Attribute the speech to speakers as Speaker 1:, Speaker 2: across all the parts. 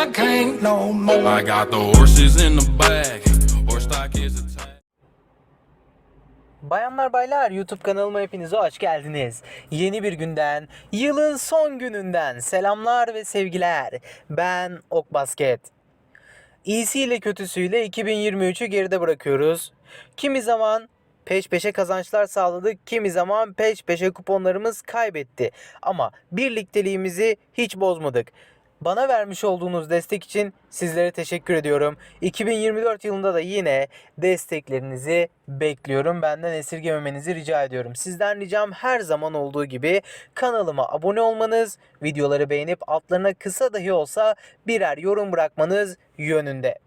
Speaker 1: I can't no more. I got the horses in the back. Horse stock is attached.
Speaker 2: Bayanlar baylar YouTube kanalıma hepiniz hoş geldiniz. Yeni bir günden, yılın son gününden selamlar ve sevgiler. Ben Ok Basket. İyisiyle kötüsüyle 2023'ü geride bırakıyoruz. Kimi zaman peş peşe kazançlar sağladık, kimi zaman peş peşe kuponlarımız kaybetti. Ama birlikteliğimizi hiç bozmadık. Bana vermiş olduğunuz destek için sizlere teşekkür ediyorum. 2024 yılında da yine desteklerinizi bekliyorum. Benden esirgememenizi rica ediyorum. Sizden ricam her zaman olduğu gibi kanalıma abone olmanız, videoları beğenip altlarına kısa dahi olsa birer yorum bırakmanız yönünde.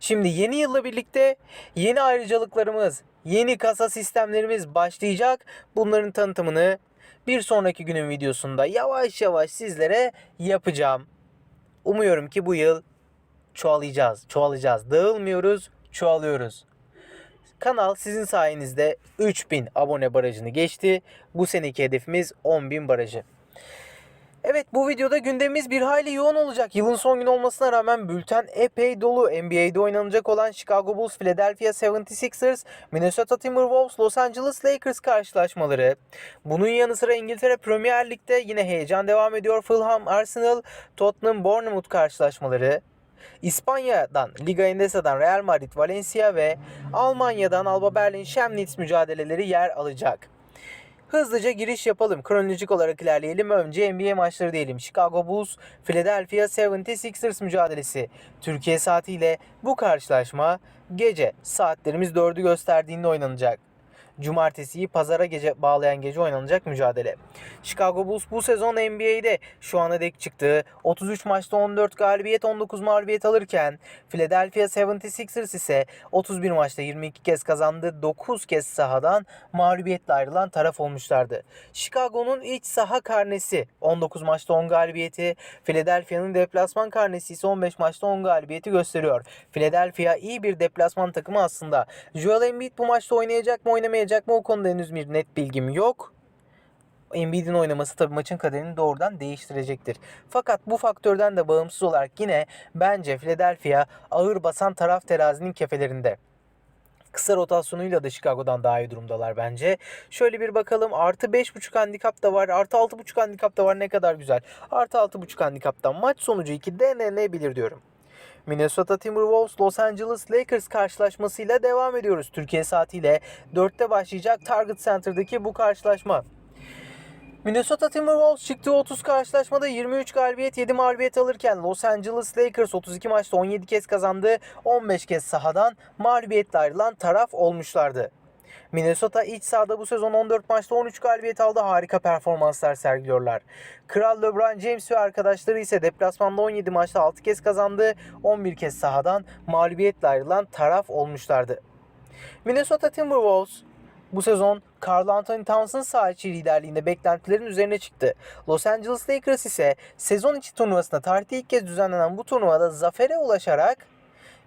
Speaker 2: Şimdi yeni yılla birlikte yeni ayrıcalıklarımız, yeni kasa sistemlerimiz başlayacak. Bunların tanıtımını bir sonraki günün videosunda yavaş yavaş sizlere yapacağım. Umuyorum ki bu yıl çoğalacağız, çoğalacağız. Dağılmıyoruz, çoğalıyoruz. Kanal sizin sayenizde 3000 abone barajını geçti. Bu seneki hedefimiz 10.000 barajı. Evet bu videoda gündemimiz bir hayli yoğun olacak. Yılın son günü olmasına rağmen bülten epey dolu. NBA'de oynanacak olan Chicago Bulls, Philadelphia 76ers, Minnesota Timberwolves, Los Angeles Lakers karşılaşmaları. Bunun yanı sıra İngiltere Premier Lig'de yine heyecan devam ediyor. Fulham, Arsenal, Tottenham, Bournemouth karşılaşmaları. İspanya'dan Liga Endesa'dan Real Madrid, Valencia ve Almanya'dan Alba Berlin, Chemnitz mücadeleleri yer alacak. Hızlıca giriş yapalım. Kronolojik olarak ilerleyelim. Önce NBA maçları diyelim. Chicago Bulls, Philadelphia 76ers mücadelesi. Türkiye saatiyle bu karşılaşma gece saatlerimiz 4'ü gösterdiğinde oynanacak. Cumartesiyi pazara gece bağlayan gece oynanacak mücadele. Chicago Bulls bu sezon NBA'de şu ana dek çıktığı 33 maçta 14 galibiyet 19 mağlubiyet alırken Philadelphia 76ers ise 31 maçta 22 kez kazandı 9 kez sahadan mağlubiyetle ayrılan taraf olmuşlardı. Chicago'nun iç saha karnesi 19 maçta 10 galibiyeti, Philadelphia'nın deplasman karnesi ise 15 maçta 10 galibiyeti gösteriyor. Philadelphia iyi bir deplasman takımı aslında. Joel Embiid bu maçta oynayacak mı oynamayacak mı o konuda henüz bir net bilgim yok. Embiid'in oynaması tabii maçın kaderini doğrudan değiştirecektir. Fakat bu faktörden de bağımsız olarak yine bence Philadelphia ağır basan taraf terazinin kefelerinde. Kısa rotasyonuyla da Chicago'dan daha iyi durumdalar bence. Şöyle bir bakalım. Artı 5.5 handikap da var. Artı 6.5 handikap da var. Ne kadar güzel. Artı 6.5 handikaptan maç sonucu 2 denenebilir diyorum. Minnesota Timberwolves Los Angeles Lakers karşılaşmasıyla devam ediyoruz. Türkiye saatiyle 4'te başlayacak Target Center'daki bu karşılaşma. Minnesota Timberwolves çıktığı 30 karşılaşmada 23 galibiyet 7 mağlubiyet alırken Los Angeles Lakers 32 maçta 17 kez kazandı. 15 kez sahadan mağlubiyetle ayrılan taraf olmuşlardı. Minnesota iç sahada bu sezon 14 maçta 13 galibiyet aldı. Harika performanslar sergiliyorlar. Kral LeBron James ve arkadaşları ise deplasmanda 17 maçta 6 kez kazandı. 11 kez sahadan mağlubiyetle ayrılan taraf olmuşlardı. Minnesota Timberwolves bu sezon Karl Anthony Towns'ın saha içi liderliğinde beklentilerin üzerine çıktı. Los Angeles Lakers ise sezon içi turnuvasında tarihte ilk kez düzenlenen bu turnuvada zafere ulaşarak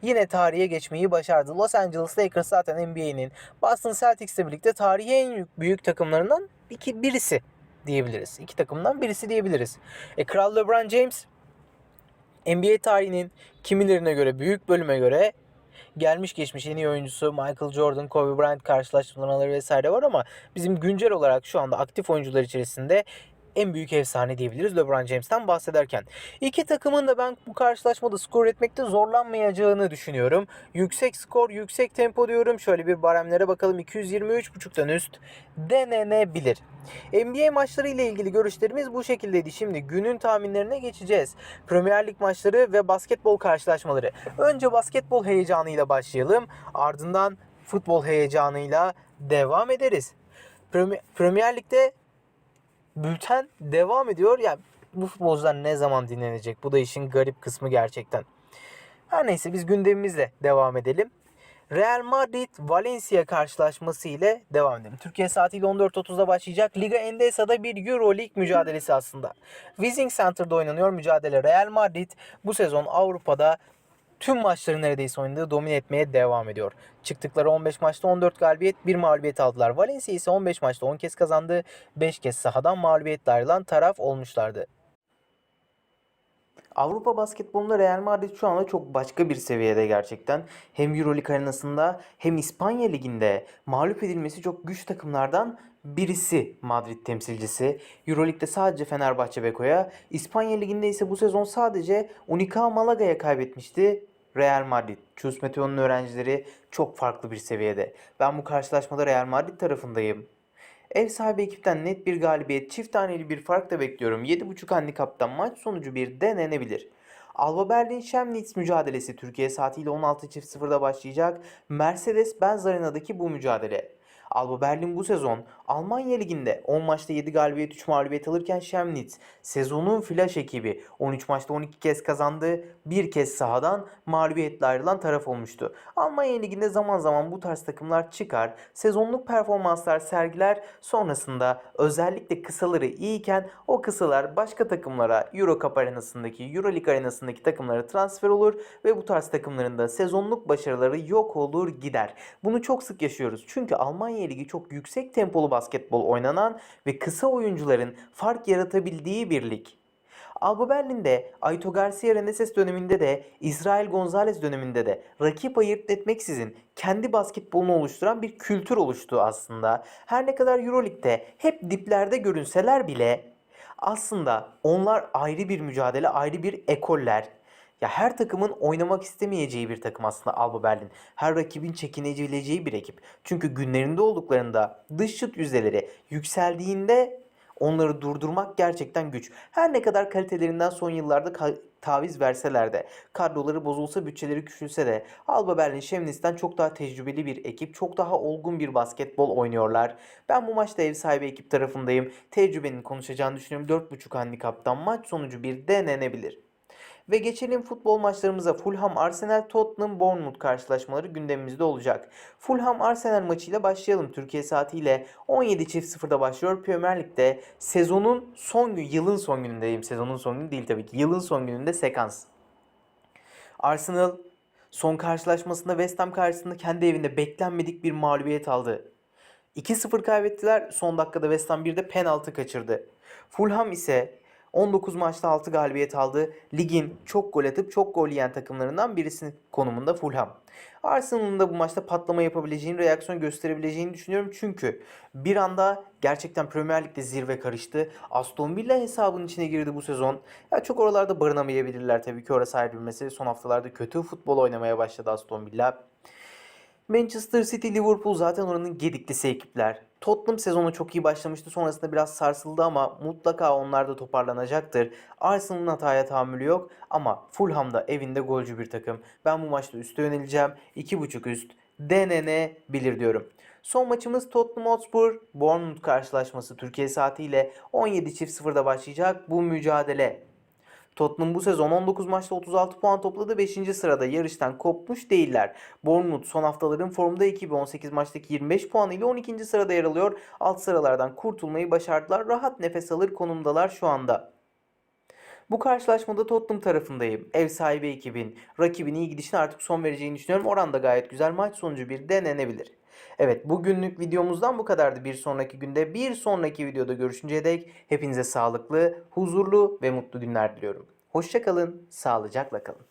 Speaker 2: yine tarihe geçmeyi başardı. Los Angeles Lakers zaten NBA'nin Boston Celtics'le birlikte tarihi en büyük takımlarından iki, birisi diyebiliriz. İki takımdan birisi diyebiliriz. E, Kral LeBron James NBA tarihinin kimilerine göre büyük bölüme göre gelmiş geçmiş en iyi oyuncusu Michael Jordan, Kobe Bryant karşılaştırmaları vesaire var ama bizim güncel olarak şu anda aktif oyuncular içerisinde en büyük efsane diyebiliriz LeBron James'ten bahsederken. İki takımın da ben bu karşılaşmada skor etmekte zorlanmayacağını düşünüyorum. Yüksek skor, yüksek tempo diyorum. Şöyle bir baremlere bakalım. 223.5'tan üst denenebilir. NBA maçları ile ilgili görüşlerimiz bu şekildeydi. Şimdi günün tahminlerine geçeceğiz. Premier Lig maçları ve basketbol karşılaşmaları. Önce basketbol heyecanıyla başlayalım. Ardından futbol heyecanıyla devam ederiz. Premier, Lig'de bülten devam ediyor. Ya bu futbolcular ne zaman dinlenecek? Bu da işin garip kısmı gerçekten. Her neyse biz gündemimizle devam edelim. Real Madrid Valencia karşılaşması ile devam edelim. Türkiye saatiyle 14.30'da başlayacak. Liga Endesa'da bir Euro League mücadelesi aslında. Wizing Center'da oynanıyor mücadele. Real Madrid bu sezon Avrupa'da tüm maçları neredeyse oynadığı domine etmeye devam ediyor. Çıktıkları 15 maçta 14 galibiyet, 1 mağlubiyet aldılar. Valencia ise 15 maçta 10 kez kazandı, 5 kez sahadan mağlubiyetle ayrılan taraf olmuşlardı. Avrupa basketbolunda Real Madrid şu anda çok başka bir seviyede gerçekten. Hem Euroleague arenasında hem İspanya Ligi'nde mağlup edilmesi çok güç takımlardan birisi Madrid temsilcisi. Euroleague'de sadece Fenerbahçe Beko'ya, İspanya Ligi'nde ise bu sezon sadece Unicaja Malaga'ya kaybetmişti. Real Madrid, Chus Meteo'nun öğrencileri çok farklı bir seviyede. Ben bu karşılaşmada Real Madrid tarafındayım. Ev sahibi ekipten net bir galibiyet, çift taneli bir fark da bekliyorum. 7.5 handikaptan maç sonucu bir denenebilir. Alba Berlin Chemnitz mücadelesi Türkiye saatiyle 16.00'da başlayacak. Mercedes-Benz Arena'daki bu mücadele. Alba Berlin bu sezon Almanya Ligi'nde 10 maçta 7 galibiyet 3 mağlubiyet alırken Chemnitz sezonun flash ekibi 13 maçta 12 kez kazandı. Bir kez sahadan mağlubiyetle ayrılan taraf olmuştu. Almanya Ligi'nde zaman zaman bu tarz takımlar çıkar. Sezonluk performanslar sergiler. Sonrasında özellikle kısaları iyiyken o kısalar başka takımlara Euro Cup arenasındaki Euroleague arenasındaki takımlara transfer olur ve bu tarz takımların da sezonluk başarıları yok olur gider. Bunu çok sık yaşıyoruz. Çünkü Almanya Ligi çok yüksek tempolu basketbol oynanan ve kısa oyuncuların fark yaratabildiği bir lig. Alba Berlin'de Aito Garcia Reneses döneminde de İsrail Gonzalez döneminde de rakip ayırt etmeksizin kendi basketbolunu oluşturan bir kültür oluştu aslında. Her ne kadar Euroleague'de hep diplerde görünseler bile aslında onlar ayrı bir mücadele, ayrı bir ekoller. Ya her takımın oynamak istemeyeceği bir takım aslında Alba Berlin. Her rakibin çekinebileceği bir ekip. Çünkü günlerinde olduklarında dış şut yüzdeleri yükseldiğinde onları durdurmak gerçekten güç. Her ne kadar kalitelerinden son yıllarda taviz verseler de, kadroları bozulsa, bütçeleri küçülse de Alba Berlin Chemnitz'ten çok daha tecrübeli bir ekip, çok daha olgun bir basketbol oynuyorlar. Ben bu maçta ev sahibi ekip tarafındayım. Tecrübenin konuşacağını düşünüyorum. 4.5 handikaptan maç sonucu bir denenebilir. Ve geçelim futbol maçlarımıza. Fulham Arsenal Tottenham Bournemouth karşılaşmaları gündemimizde olacak. Fulham Arsenal maçıyla başlayalım. Türkiye saatiyle 17.00'da başlıyor. Premier Lig'de sezonun son gün, yılın son günündeyim. Sezonun son günü değil tabii ki. Yılın son gününde sekans. Arsenal son karşılaşmasında West Ham karşısında kendi evinde beklenmedik bir mağlubiyet aldı. 2-0 kaybettiler. Son dakikada West Ham bir de penaltı kaçırdı. Fulham ise 19 maçta 6 galibiyet aldı. Ligin çok gol atıp çok gol yiyen takımlarından birisi konumunda Fulham. Arsenal'ın da bu maçta patlama yapabileceğini, reaksiyon gösterebileceğini düşünüyorum. Çünkü bir anda gerçekten Premier Lig'de zirve karıştı. Aston Villa hesabının içine girdi bu sezon. Ya çok oralarda barınamayabilirler tabii ki orası ayrı bir mesele. Son haftalarda kötü futbol oynamaya başladı Aston Villa. Manchester City, Liverpool zaten oranın gediklisi ekipler. Tottenham sezonu çok iyi başlamıştı. Sonrasında biraz sarsıldı ama mutlaka onlar da toparlanacaktır. Arsenal'ın hataya tahammülü yok ama Fulham da evinde golcü bir takım. Ben bu maçta üste yöneleceğim. 2.5 üst denenebilir diyorum. Son maçımız Tottenham Hotspur Bournemouth karşılaşması Türkiye saatiyle 17.00'da başlayacak bu mücadele. Tottenham bu sezon 19 maçta 36 puan topladı. 5. sırada yarıştan kopmuş değiller. Bournemouth son haftaların formda ekibi 18 maçtaki 25 puan ile 12. sırada yer alıyor. Alt sıralardan kurtulmayı başardılar. Rahat nefes alır konumdalar şu anda. Bu karşılaşmada Tottenham tarafındayım. Ev sahibi ekibin, rakibin iyi gidişine artık son vereceğini düşünüyorum. Oran da gayet güzel. Maç sonucu bir denenebilir. Evet bugünlük videomuzdan bu kadardı. Bir sonraki günde bir sonraki videoda görüşünceye dek hepinize sağlıklı, huzurlu ve mutlu günler diliyorum. Hoşçakalın, sağlıcakla kalın.